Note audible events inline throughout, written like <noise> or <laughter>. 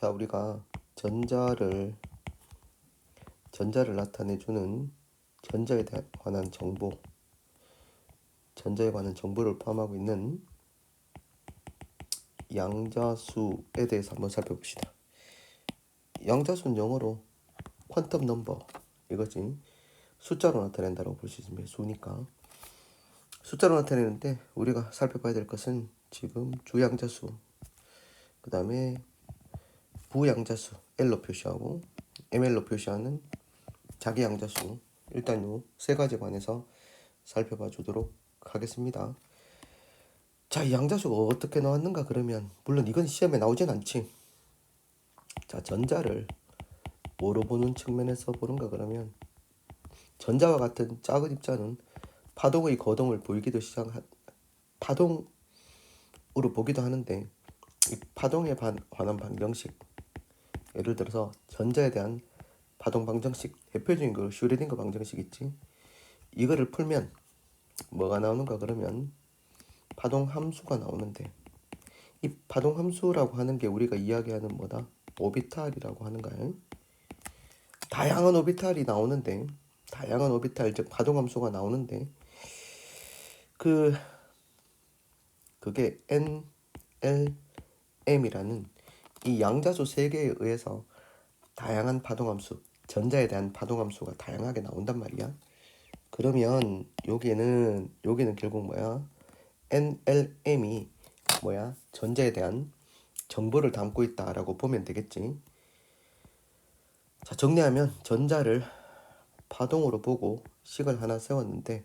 자, 우리가 전자를 전자를 나타내주는 전자에 관한 정보, 전자에 관한 정보를 포함하고 있는 양자수에 대해서 한번 살펴봅시다. 양자수는 영어로 퀀텀 넘버 이거지 숫자로 나타낸다고 볼 수 있습니다. 수니까 숫자로 나타내는데 우리가 살펴봐야 될 것은 지금 주양자수 그 다음에 부양자수 L로 표시하고 ML로 표시하는 자기 양자수 일단 요 세 가지 관해서 살펴봐 주도록 하겠습니다. 자, 이 양자수가 어떻게 나왔는가 그러면 물론 이건 시험에 나오진 않지. 자, 전자를 뭐로 보는 측면에서 보는가 그러면 전자와 같은 작은 입자는 파동의 거동을 보이기도 시작한 파동으로 보기도 하는데 이 파동에 반, 관한 방정식 예를 들어서 전자에 대한 파동 방정식 대표적인 거 슈레딩거 방정식 있지. 이거를 풀면 뭐가 나오는가 그러면 파동 함수가 나오는데 이 파동 함수라고 하는 게 우리가 이야기하는 뭐다? 오비탈이라고 하는 거예요 다양한 오비탈이 나오는데 다양한 오비탈 즉 파동 함수가 나오는데 그 그게 N, L, M이라는 이 양자수 세 개에 의해서 다양한 파동함수, 전자에 대한 파동함수가 다양하게 나온단 말이야. 그러면 여기는 여기는 결국 뭐야? NLM이 뭐야? 전자에 대한 정보를 담고 있다라고 보면 되겠지. 자, 정리하면 전자를 파동으로 보고 식을 하나 세웠는데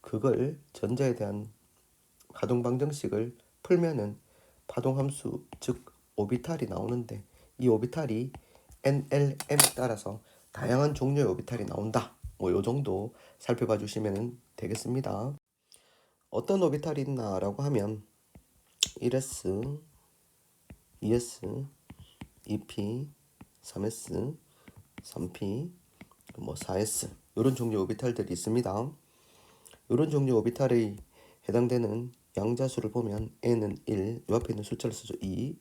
그걸 전자에 대한 파동 방정식을 풀면은 파동 함수 즉 오비탈이 나오는데 이 오비탈이 NLM에 따라서 다양한 종류의 오비탈이 나온다. 뭐 요 정도 살펴봐 주시면 되겠습니다. 어떤 오비탈이 있나라고 하면 1s, 2s, 2p, 3s, 3p, 뭐 4s 이런 종류 오비탈들이 있습니다. 이런 종류 오비탈에 해당되는 양자수를 보면 n은 1, 요 앞에 있는 숫자를 쓰죠. 2.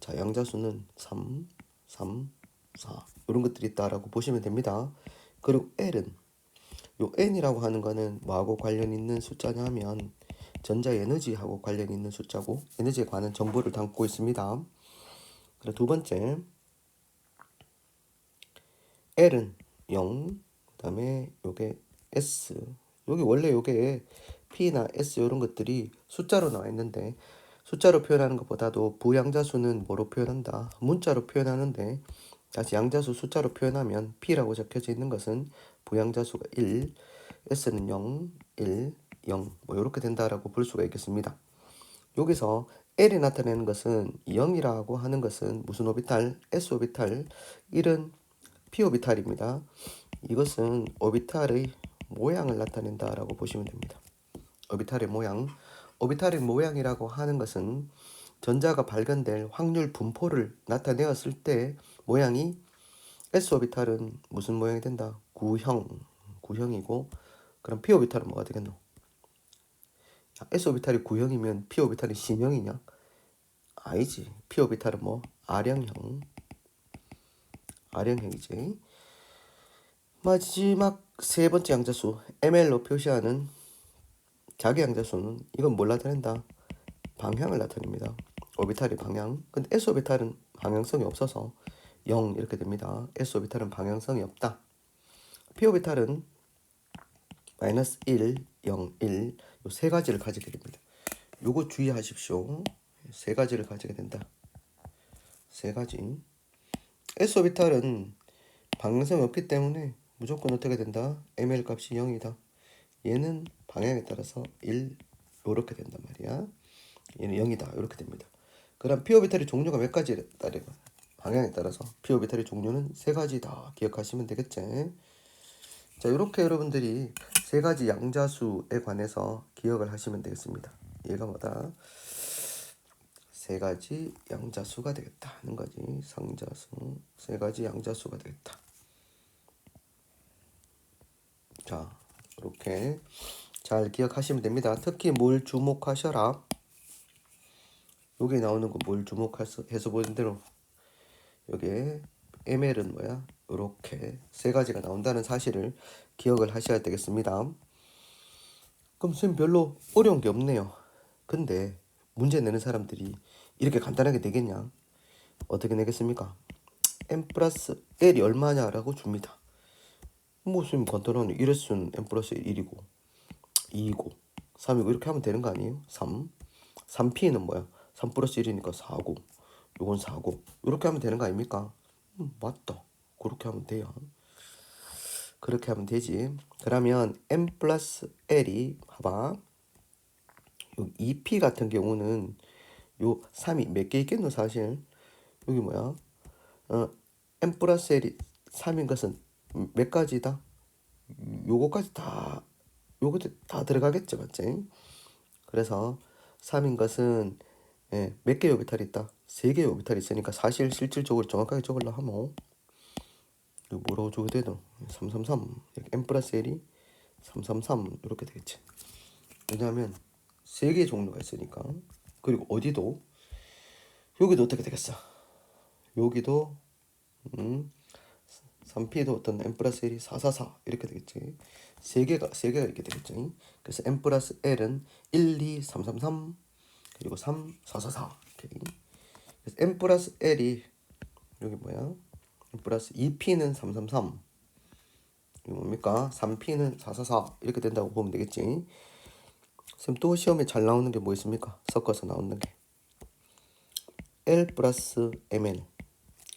자, 양자수는 3, 3, 4. 이런 것들이 있다라고 보시면 됩니다. 그리고 L은 요 n이라고 하는 거는 뭐하고 관련 있는 숫자냐 하면 전자 에너지하고 관련 있는 숫자고 에너지에 관한 정보를 담고 있습니다. 그리고 두 번째 L은 0, 그 다음에 요게 S. 여기 원래 요게 P나 S 이런 것들이 숫자로 나와 있는데 숫자로 표현하는 것보다도 부양자수는 뭐로 표현한다? 문자로 표현하는데 다시 양자수 숫자로 표현하면 P라고 적혀져 있는 것은 부양자수가 1, S는 0, 1, 0, 뭐 이렇게 된다라고 볼 수가 있겠습니다. 여기서 L이 나타내는 것은 0이라고 하는 것은 무슨 오비탈? S 오비탈, 1은 P 오비탈입니다. 이것은 오비탈의 모양을 나타낸다라고 보시면 됩니다. 오비탈의 모양. 오비탈의 모양이라고 하는 것은 전자가 발견될 확률 분포를 나타내었을 때 모양이 S 오비탈은 무슨 모양이 된다? 구형, 구형이고 그럼 P 오비탈은 뭐가 되겠노? 자, S 오비탈이 구형이면 P 오비탈이 신형이냐? 아니지. P 오비탈은 뭐 R형형, R형형이지. 마지막 세 번째 양자수 ML로 표시하는 자기 양자수는 이건 뭘 나타낸다? 방향을 나타냅니다. 오비탈이 방향. 근데 S 오비탈은 방향성이 없어서 0 이렇게 됩니다. S 오비탈은 방향성이 없다. P 오비탈은 마이너스 1, 0, 1 요 세 가지를 가지게 됩니다. 요거 주의하십시오. 세 가지를 가지게 된다. 세 가지. S 오비탈은 방향성이 없기 때문에 무조건 어떻게 된다? ML 값이 0이다. 얘는 방향에 따라서 1 요렇게 된단 말이야. 얘는 0이다. 이렇게 됩니다. 그럼 P 오비탈의 종류가 몇 가지에 따라 방향에 따라서 P 오비탈의 종류는 세 가지다. 기억하시면 되겠지? 자, 이렇게 여러분들이 세 가지 양자수에 관해서 기억을 하시면 되겠습니다. 얘가 뭐다? 세 가지 양자수가 되겠다 하는 거지. 상자수 세 가지 양자수가 되겠다. 자, 이렇게 잘 기억하시면 됩니다. 특히 뭘 주목하셔라. 여기 나오는 거 뭘 주목해서 해서 보는 대로 여기에 ml은 뭐야? 이렇게 세 가지가 나온다는 사실을 기억을 하셔야 되겠습니다. 그럼 선생님 별로 어려운 게 없네요. 근데 문제 내는 사람들이 이렇게 간단하게 내겠냐? 어떻게 내겠습니까? m 플러스 l이 얼마냐라고 줍니다. 뭐 선생님 간단하네. 1S는 m 플러스 1이고 2이고 3이고 이렇게 하면 되는 거 아니에요? 3 3p는 뭐야? 3 플러스 1이니까 4고 요건 4고 이렇게 하면 되는 거 아닙니까? 음, 맞다. 그렇게 하면 돼요. 그렇게 하면 되지. 그러면 m 플러스 l이 봐봐. 요 2p 같은 경우는 요 3이 몇 개 있겠노 사실. 여기 뭐야? 어, m 플러스 l이 3인 것은 몇 가지다? 요거까지 다 요것도 다 들어가겠죠, 맞지? 그래서 3인 것은 예, 몇 개의 오비탈이 있다? 세 개의 오비탈이 있으니까 사실 실질적으로 정확하게 적으려 하면 뭐라고 적어야 되노? 333 여기 m 플러스 1이 333 이렇게 되겠지. 왜냐하면 세 개의 종류가 있으니까 그리고 어디도 여기도 어떻게 되겠어? 여기도 음 3p도 어떤 m 플러스 1이 444 이렇게 되겠지. 세 개가 세 개가 이렇게 되겠죠. 그래서 m 플러스 l은 1, 2, 3, 3, 3 그리고 3, 4, 4, 4 이렇게. 그래서 m 플러스 l이 여기 뭐야? m 플러스 2p는 3, 3, 3 이거 뭡니까? 3p는 4, 4, 4 이렇게 된다고 보면 되겠지. 쌤또 시험에 잘 나오는 게 뭐 있습니까? 섞어서 나오는 게 l 플러스 ml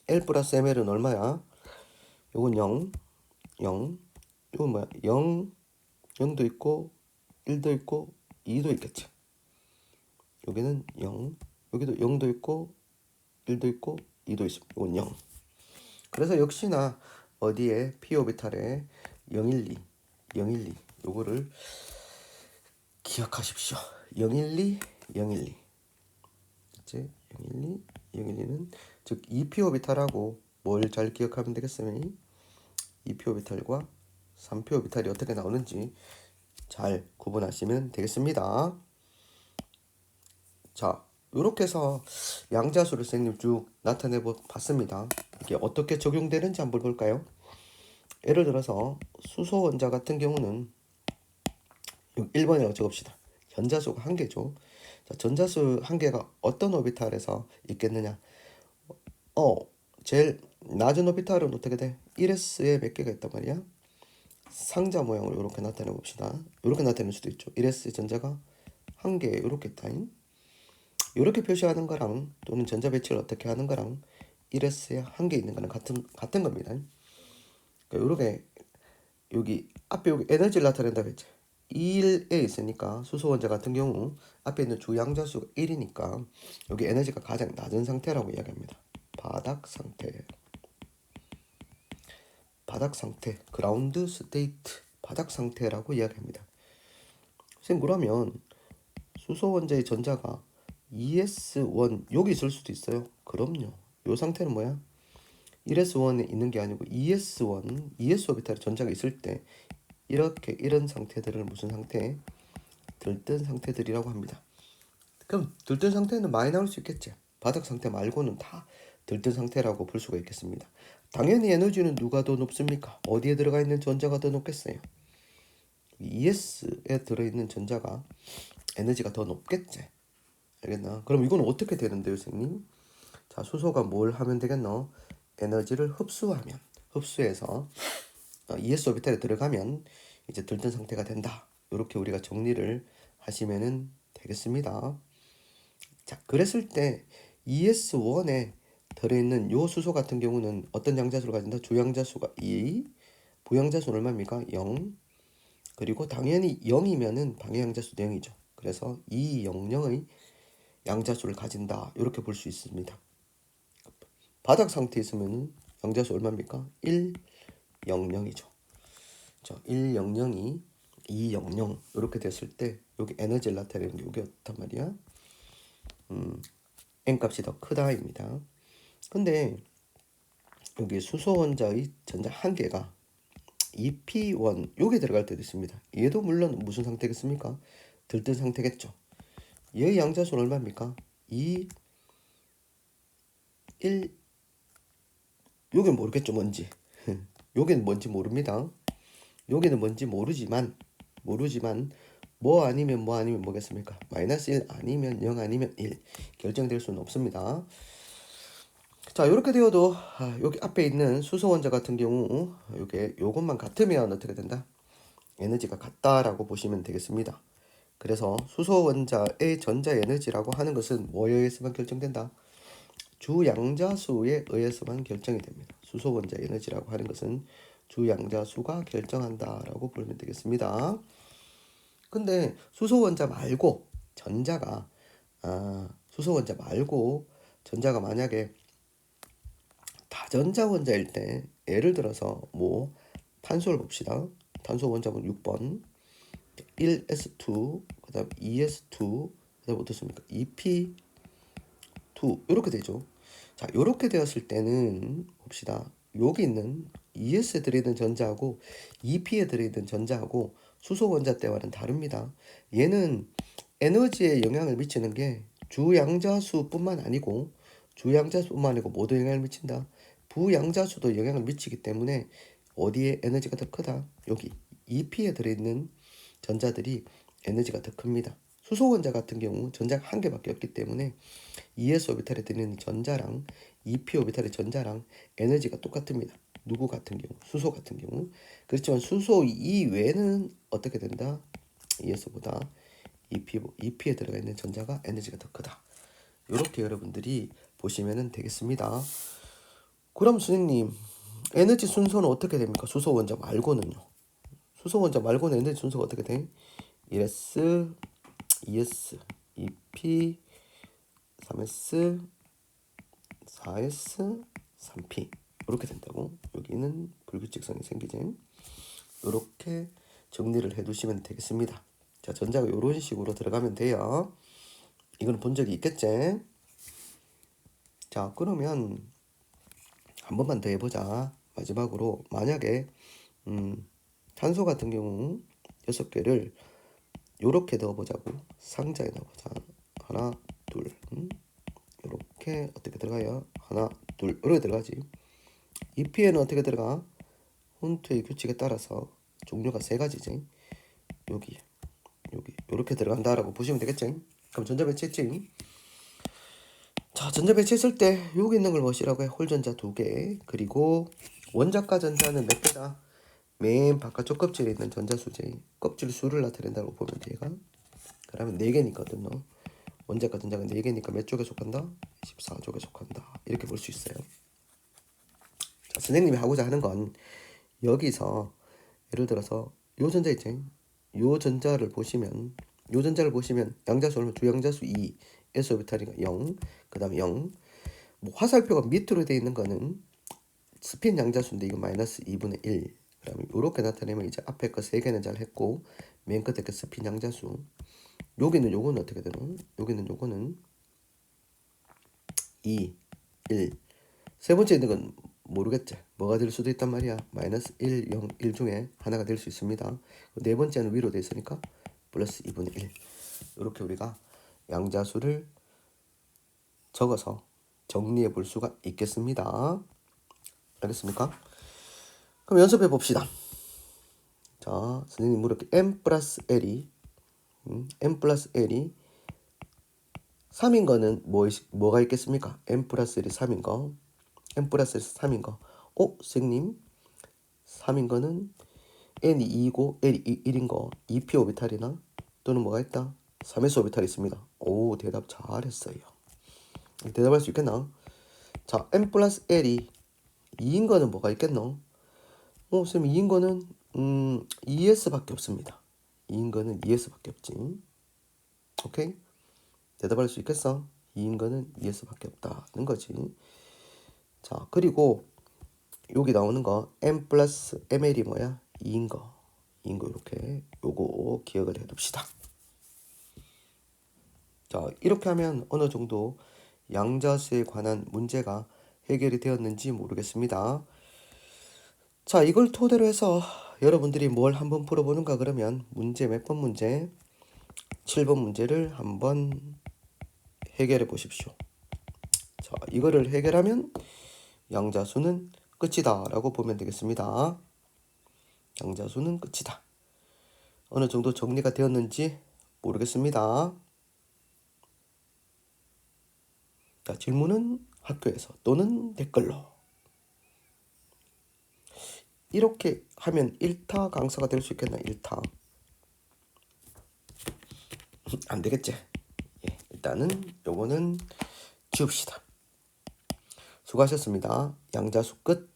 l 플러스 ml은 얼마야? 요건 0, 0, 이건 뭐야? 0, 0도 있고 1도 있고 2도 있겠지. 여기는 0, 여기도 0도 있고 1도 있고 2도 있습니다. 이건 0. 그래서 역시나 어디에 p 오비탈에 012, 012 요거를 기억하십시오. 012, 012. 그치? 012, 012는 즉 2p 오비탈하고 뭘 잘 기억하면 되겠으면 2p 오비탈과 3p 오비탈이 어떻게 나오는지 잘 구분하시면 되겠습니다. 자, 이렇게 해서 양자수를 선생님 쭉 나타내 봤습니다. 이게 어떻게 적용되는지 한번 볼까요? 예를 들어서 수소 원자 같은 경우는 1번이라고 적읍시다. 현자수가 한 개죠. 자, 전자수 한 개가 어떤 오비탈에서 있겠느냐? 어, 제일 낮은 오비탈은 어떻게 돼? 1s에 몇 개가 있단 말이야? 상자 모양으로 이렇게 나타내 봅시다. 이렇게 나타낼 수도 있죠. 1s 전자가 한 개 이렇게 있다잉. 이렇게 표시하는 거랑 또는 전자 배치를 어떻게 하는 거랑 1s에 한 개 있는 거는 같은 같은 겁니다. 그러니까 이렇게 여기 앞에 여기 에너지를 나타낸다고 했죠. 1에 있으니까 수소 원자 같은 경우 앞에 있는 주양자수가 1이니까 여기 에너지가 가장 낮은 상태라고 이야기합니다. 바닥 상태. 바닥 상태, 그라운드 스테이트, 바닥 상태라고 이야기합니다. 선생님 그러면 수소 원자의 전자가 ES1 여기 있을 수도 있어요. 그럼요. 요 상태는 뭐야? 1S1에 있는 게 아니고 ES1, ES 오비탈에 전자가 있을 때 이렇게 이런 상태들을 무슨 상태? 들뜬 상태들이라고 합니다. 그럼 들뜬 상태는 많이 나올 수 있겠지. 바닥 상태 말고는 다 들뜬 상태라고 볼 수가 있겠습니다. 당연히 에너지는 누가 더 높습니까? 어디에 들어가 있는 전자가 더 높겠어요? ES에 들어있는 전자가 에너지가 더 높겠지. 알겠나? 그럼 이건 어떻게 되는데요, 선생님? 자, 수소가 뭘 하면 되겠노? 에너지를 흡수하면, 흡수해서 어, ES 오비탈에 들어가면 이제 들뜬 상태가 된다. 이렇게 우리가 정리를 하시면은 되겠습니다. 자, 그랬을 때 ES1에 들어있는 요 수소 같은 경우는 어떤 양자수를 가진다? 주양자수가 2, 부양자수는 얼마입니까? 0. 그리고 당연히 0이면은 방해양자수도 0이죠. 그래서 2, 0, 0의 양자수를 가진다. 이렇게 볼 수 있습니다. 바닥 상태에 있으면 양자수 얼마입니까? 1, 0, 0이죠. 자, 1, 0, 0이 2, 0, 0 이렇게 됐을 때 여기 에너지를 나타내는 게 여기 어단 말이야? 음, n 값이 더 크다입니다. 근데 여기 수소 원자의 전자 한 개가 EP1 여기 들어갈 때도 있습니다. 얘도 물론 무슨 상태겠습니까? 들뜬 상태겠죠. 얘의 양자수는 얼마입니까? 2, 1, 여긴 모르겠죠 뭔지 <laughs> 여긴 뭔지 모릅니다 여기는 뭔지 모르지만 모르지만 뭐 아니면 뭐 아니면 뭐겠습니까 마이너스 1 아니면 0 아니면 1 결정될 수는 없습니다 자 이렇게 되어도 아, 여기 앞에 있는 수소 원자 같은 경우 요게 요것만 같으면 어떻게 된다 에너지가 같다라고 보시면 되겠습니다 그래서 수소 원자의 전자 에너지라고 하는 것은 뭐에 의해서만 결정된다 주양자수에 의해서만 결정이 됩니다. 수소 원자 에너지라고 하는 것은 주양자수가 결정한다라고 보면 되겠습니다. 근데 수소 원자 말고 전자가 아, 수소 원자 말고 전자가 만약에 다전자 원자일 때 예를 들어서 뭐 탄소를 봅시다. 탄소 원자분 6번 1s2 그다음 2s2 그다음 어떻습니까? 2p 2 이렇게 되죠. 자, 이렇게 되었을 때는 봅시다. 여기 있는 ES에 들어있는 전자하고 EP에 들어있는 전자하고 수소 원자 때와는 다릅니다. 얘는 에너지에 영향을 미치는 게 주양자수뿐만 아니고 주양자수뿐만 아니고 모두 영향을 미친다. 부양자수도 영향을 미치기 때문에 어디에 에너지가 더 크다? 여기 EP에 들어있는 전자들이 에너지가 더 큽니다. 수소 원자 같은 경우 전자가 한 개밖에 없기 때문에 ES 오비탈에 들어있는 전자랑 EP 오비탈의 전자랑 에너지가 똑같습니다. 누구 같은 경우, 수소 같은 경우. 그렇지만 수소 이외에는 어떻게 된다? ES보다 EP, EP에 들어가 있는 전자가 에너지가 더 크다. 이렇게 여러분들이 보시면 되겠습니다. 그럼 선생님, 에너지 순서는 어떻게 됩니까? 수소 원자 말고는요. 수소 원자 말고는 에너지 순서가 어떻게 돼? 1S, 2S, 2P, 3S, 4S, 3P 이렇게 된다고 여기는 불규칙성이 생기지 이렇게 정리를 해두시면 되겠습니다. 자 전자가 이런 식으로 들어가면 돼요. 이거는 본 적이 있겠지? 자 그러면 한 번만 더 해보자. 마지막으로 만약에 음, 탄소 같은 경우 여섯 개를 요렇게 넣어보자고. 상자에 넣어보자. 하나 둘 음? 요렇게 어떻게 들어가요? 하나 둘 이렇게 들어가지. EP에는 어떻게 들어가? 혼투의 규칙에 따라서 종류가 세 가지지. 여기 여기 요렇게 들어간다라고 보시면 되겠지? 그럼 전자 배치 했지 자 전자 배치 했을 때 여기 있는 걸 뭐시라고 해. 홀전자 두 개. 그리고 원자과 전자는 몇 개다? 맨 바깥쪽 껍질에 있는 전자수제. 껍질 수를 나타낸다고 보면 돼가? 그러면 4개니까 너 원자과 전자가 4개니까 몇 쪽에 속한다? 14쪽에 속한다. 이렇게 볼 수 있어요. 자, 선생님이 하고자 하는 건 여기서 예를 들어서 요 전자 있지 요 전자를 보시면 요 전자를 보시면 양자수 얼마? 주양자수 2 S 오비탈이가 0그 다음에 0 뭐 화살표가 밑으로 되어 있는 거는 스핀 양자수인데 이거 마이너스 2분의 1 그러면 이렇게 나타내면 이제 앞에 거세 개는 잘 했고 맨 끝에 거 스핀 양자수 여기는 요거는 어떻게 되노? 여기는 요거는 2, 1. 세 번째 있는 건 모르겠지. 뭐가 될 수도 있단 말이야. 마이너스 1, 0, 1 중에 하나가 될 수 있습니다. 네 번째는 위로 돼 있으니까 플러스 2분의 1. 이렇게 우리가 양자수를 적어서 정리해 볼 수가 있겠습니다. 알겠습니까? 그럼 연습해 봅시다. 자, 선생님 물을게 m 플러스 l이 음, m 플러스 l이 3인 거는 뭐, 뭐가 있겠습니까? m 플러스 l이 3인 거 m 플러스 l 3인 거 어? 선생님 3인 거는 n이 2이고 l이 1인 거 2p 오비탈이나 또는 뭐가 있다? 3s 오비탈이 있습니다. 오 대답 잘했어요. 대답할 수 있겠나? 자 m 플러스 l이 2인 거는 뭐가 있겠노? 어, 쌤 2인 거는 음, ES밖에 없습니다. 2인 거는 ES밖에 없지. 오케이? 대답할 수 있겠어? 2인 거는 ES밖에 없다는 거지. 자, 그리고 여기 나오는 거 M 플러스 ML이 뭐야? 2인 거. 2인 거 이렇게 요거 기억을 해 둡시다. 자, 이렇게 하면 어느 정도 양자수에 관한 문제가 해결이 되었는지 모르겠습니다. 자, 이걸 토대로 해서 여러분들이 뭘 한번 풀어보는가 그러면 문제 몇 번 문제? 7번 문제를 한번 해결해 보십시오. 자, 이거를 해결하면 양자수는 끝이다 라고 보면 되겠습니다. 양자수는 끝이다. 어느 정도 정리가 되었는지 모르겠습니다. 자, 질문은 학교에서 또는 댓글로. 이렇게 하면 1타 강사가 될 수 있겠나? 1타. <laughs> 안 되겠지. 예, 일단은 요거는 지웁시다. 수고하셨습니다. 양자수 끝.